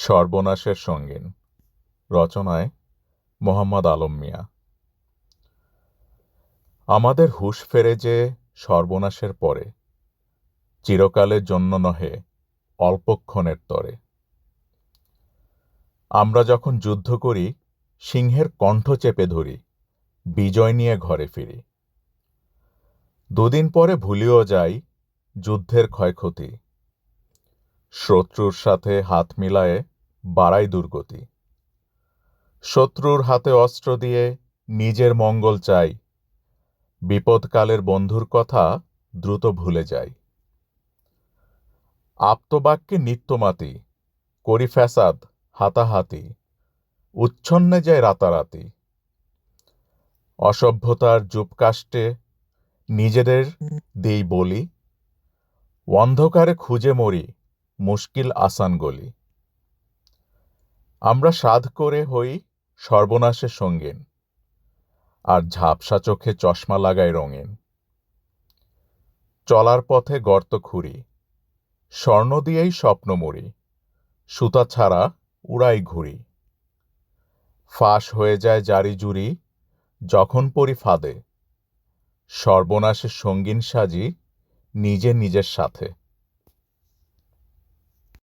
সর্বনাশের সঙ্গীন। রচনায় মোহাম্মদ আলম মিয়া। আমাদের হুঁশ ফেরে যে সর্বনাশের পরে, চিরকালের জন্য নহে, অল্পক্ষণের তরে। আমরা যখন যুদ্ধ করি, সিংহের কণ্ঠ চেপে ধরি, বিজয় নিয়ে ঘরে ফিরি। দুদিন পরে ভুলিও যাই যুদ্ধের ক্ষয়ক্ষতি। শত্রুর সাথে হাত মিলায়ে বাড়াই দুর্গতি। শত্রুর হাতে অস্ত্র দিয়ে নিজের মঙ্গল চাই। বিপদকালের বন্ধুর কথা দ্রুত ভুলে যাই। আপ্তবাক্যে নিত্যমাতি, করি ফ্যাসাদ, হাতাহাতি, উচ্ছন্নে যায় রাতারাতি। অসভ্যতার যুপকাষ্টে নিজেদের দেই বলি, অন্ধকারে খুঁজে মরি মুশকিল আসান গলি। আমরা সাধ করে হই সর্বনাশের সঙ্গীন, আর ঝাপসা চোখে চশমা লাগায় রঙিন। চলার পথে গর্ত খুঁড়ি, স্বর্ণ দিয়েই স্বপ্ন মরি, সুতা ছাড়া উড়াই ঘুরি। ফাঁস হয়ে যায় জারি জুরি, যখন পড়ি ফাঁদে, সর্বনাশের সঙ্গীন সাজি নিজে নিজের সাথে।